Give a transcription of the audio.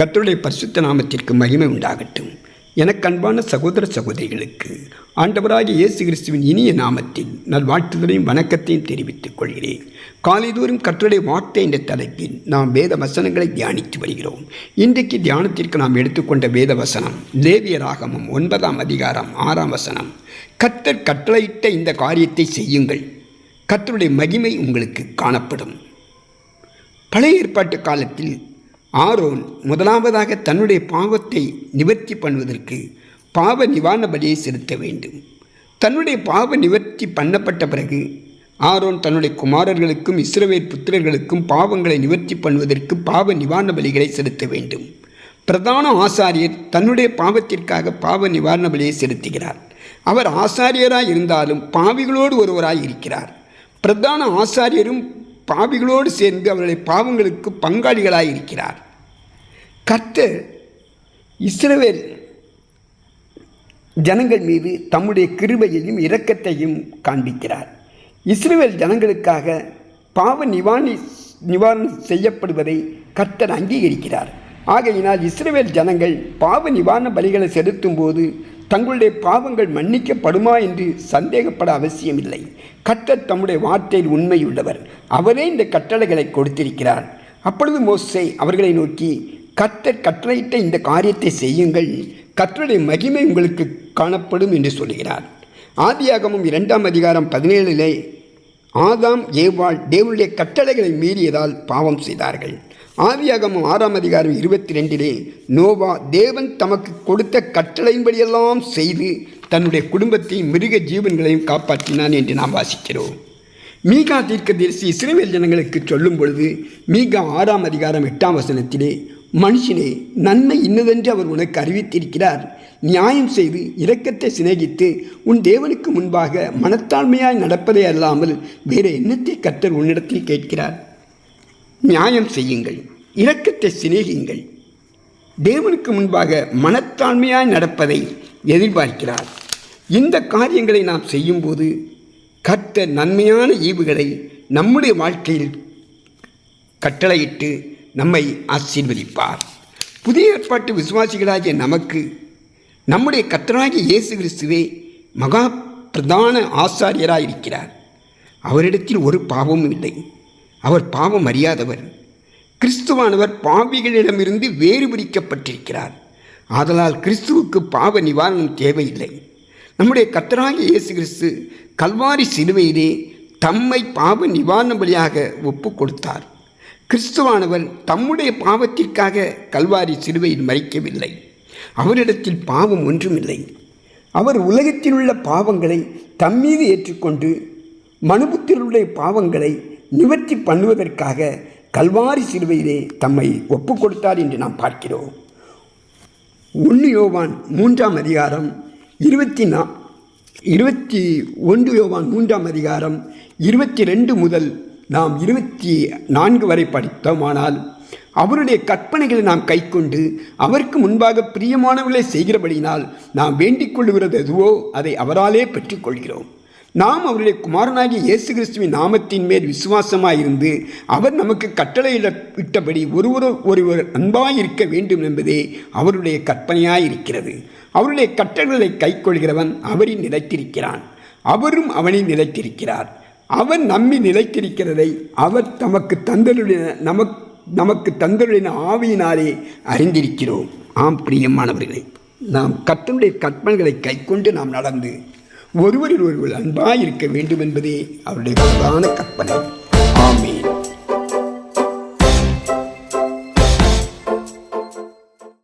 கத்தருடைய பரிசுத்த நாமத்திற்கு மகிமை உண்டாகட்டும். எனக்கு அன்பான சகோதர சகோதரிகளுக்கு ஆண்டவராகிய இயேசு கிறிஸ்துவின் இனிய நாமத்தில் நல்வாழ்த்துதலையும் வணக்கத்தையும் தெரிவித்துக் கொள்கிறேன். காலைதோறும் கற்றுடைய வார்த்தை என்ற தலைப்பில் நாம் வேத வசனங்களை தியானித்து வருகிறோம். இன்றைக்கு தியானத்திற்கு நாம் எடுத்துக்கொண்ட வேத வசனம் லேவியராகமம் ஒன்பதாம் அதிகாரம் ஆறாம் வசனம். கத்தர் கட்டளையிட்ட இந்த காரியத்தை செய்யுங்கள். கத்தருடைய மகிமை உங்களுக்கு காணப்படும். பழைய ஏற்பாட்டு காலத்தில் ஆரோன் முதலாவதாக தன்னுடைய பாவத்தை நிவர்த்தி பண்ணுவதற்கு பாவ நிவாரண பலியை செலுத்த வேண்டும். தன்னுடைய பாவ நிவர்த்தி பண்ணப்பட்ட பிறகு ஆரோன் தன்னுடைய குமாரர்களுக்கும் இஸ்ரவேல் புத்திரர்களுக்கும் பாவங்களை நிவர்த்தி பண்ணுவதற்கு பாவ நிவாரண பலிகளை செலுத்த வேண்டும். பிரதான ஆசாரியர் தன்னுடைய பாவத்திற்காக பாவ நிவாரண பலியை செலுத்துகிறார். அவர் ஆசாரியராக இருந்தாலும் பாவிகளோடு ஒருவராய் இருக்கிறார். பிரதான ஆசாரியரும் பாவிகளோடு சேர்ந்து அவருடைய பாவங்களுக்கு பங்காளிகளாக இருக்கிறார். கர்த்தர் இஸ்ரவேல் ஜனங்கள் மீது தம்முடைய கிருபையையும் இரக்கத்தையும் காண்பிக்கிறார். இஸ்ரேல் ஜனங்களுக்காக பாவ நிவாரணி நிவாரணம் செய்யப்படுவதை கர்த்தர் அங்கீகரிக்கிறார். ஆகையினால் இஸ்ரேல் ஜனங்கள் பாவ நிவாரண பலிகளை செலுத்தும் போது தங்களுடைய பாவங்கள் மன்னிக்கப்படுமா என்று சந்தேகப்பட அவசியமில்லை. கர்த்தர் தம்முடைய வார்த்தையில் உண்மையுள்ளவர். அவரே இந்த கட்டளைகளை கொடுத்திருக்கிறார். அப்பொழுது மோசை அவர்களை நோக்கி கத்தர் கட்டளையிட்ட இந்த காரியத்தை செய்யுங்கள். கர்த்தருடைய மகிமை உங்களுக்கு காணப்படும் என்று சொல்கிறார் ஆதியாகமும் இரண்டாம் அதிகாரம் பதினேழிலே ஆதாம் ஏவாள் தேவனுடைய கட்டளைகளை மீறியதால் பாவம் செய்தார்கள். ஆவியாகமும் ஆறாம் அதிகாரம் இருபத்தி ரெண்டிலே நோவா தேவன் தமக்கு கொடுத்த கட்டளையின்படியெல்லாம் செய்து தன்னுடைய குடும்பத்தையும் மிருக ஜீவன்களையும் காப்பாற்றினான் என்று நாம் வாசிக்கிறோம். மீகா தீர்க்க தரிசி இஸ்ரேல் ஜனங்களுக்கு சொல்லும் பொழுது மீகா ஆறாம் அதிகாரம் எட்டாம் வசனத்திலே மனுஷனே நன்மை இன்னதென்று அவர் உனக்கு அறிவித்திருக்கிறார். நியாயம் செய்து இரக்கத்தை சிநேகித்து உன் தேவனுக்கு முன்பாக மனத்தாழ்மையாய் நடப்பதே அல்லாமல் வேறு எண்ணத்தை கத்தர் உன்னிடத்தில் கேட்கிறார்? நியாயம் செய்யுங்கள் இரக்கத்தை சிநேகியுங்கள். தேவனுக்கு முன்பாக மனத்தாழ்மையாய் நடப்பதை எதிர்பார்க்கிறார். இந்த காரியங்களை நாம் செய்யும்போது கற்ற நன்மையான ஈவுகளை நம்முடைய வாழ்க்கையில் கட்டளையிட்டு நம்மை ஆசீர்வதிப்பார். புதிய ஏற்பாட்டு விசுவாசிகளாகிய நமக்கு நம்முடைய கத்தராகிய இயேசு கிறிஸ்துவே மகா பிரதான ஆசாரியராக இருக்கிறார் அவரிடத்தில் ஒரு பாவமும் இல்லை. அவர் பாவம் அறியாதவர். கிறிஸ்துவானவர் பாவிகளிடமிருந்து வேறுபிரிக்கப்பட்டிருக்கிறார். ஆதலால் கிறிஸ்துவுக்கு பாவ நிவாரணம் தேவையில்லை. நம்முடைய கத்தராகிய இயேசு கிறிஸ்து கல்வாரி சிலுவையிலே தம்மை பாவ நிவாரண வழியாக ஒப்பு கொடுத்தார் கிறிஸ்துவானவர் தம்முடைய பாவத்திற்காக கல்வாரி சிலுவையில் மறிக்கவில்லை. அவரிடத்தில் பாவம் ஒன்றுமில்லை. அவர் உலகத்தில் உள்ள பாவங்களை தம்மீது ஏற்றுக்கொண்டு மனுபுத்திலுடைய பாவங்களை நிவர்த்தி பண்ணுவதற்காக கல்வாரி சிலுவையிலே தம்மை ஒப்பு கொடுத்தார் என்று நாம் பார்க்கிறோம். ஒன்று யோவான் மூன்றாம் அதிகாரம் இருபத்தி நா இருபத்தி ஒன்று யோவான் மூன்றாம் அதிகாரம் இருபத்தி ரெண்டு முதல் நாம் இருபத்தி நான்கு வரை படித்தோமானால் அவருடைய கற்பனைகளை நாம் கைக்கொண்டு அவருக்கு முன்பாக பிரியமானவர்களை செய்கிறபடியினால் நாம் வேண்டிக் கொள்ளுகிறது எதுவோ அதை அவராலே பெற்றுக்கொள்கிறோம் நாம் அவருடைய குமாரனாகிய இயேசு கிறிஸ்துவின் நாமத்தின் மேல் விசுவாசமாயிருந்து அவர் நமக்கு கட்டளையிட்டபடி ஒருவர் ஒருவர் அன்பாயிருக்க வேண்டும் என்பதே அவருடைய கற்பனையாயிருக்கிறது. அவருடைய கட்டளைகளை கைக்கொள்கிறவன் அவரின் நிலைத்திருக்கிறான். அவரும் அவனில் நிலைத்திருக்கிறார். அவன் நம்மி நிலைத்திருக்கிறதை அவர் தமக்கு தந்தருடைய நமக் நமக்கு தந்தருடைய ஆவியினாலே அறிந்திருக்கிறோம். ஆம் பிரியமானவர்களே நாம் கத்தனுடைய கற்பனைகளை கைக்கொண்டு நாம் நடந்து ஒருவரில் ஒருவர் அன்பாயிருக்க வேண்டும் என்பதே அவருடைய கற்பனை. ஆமீன்.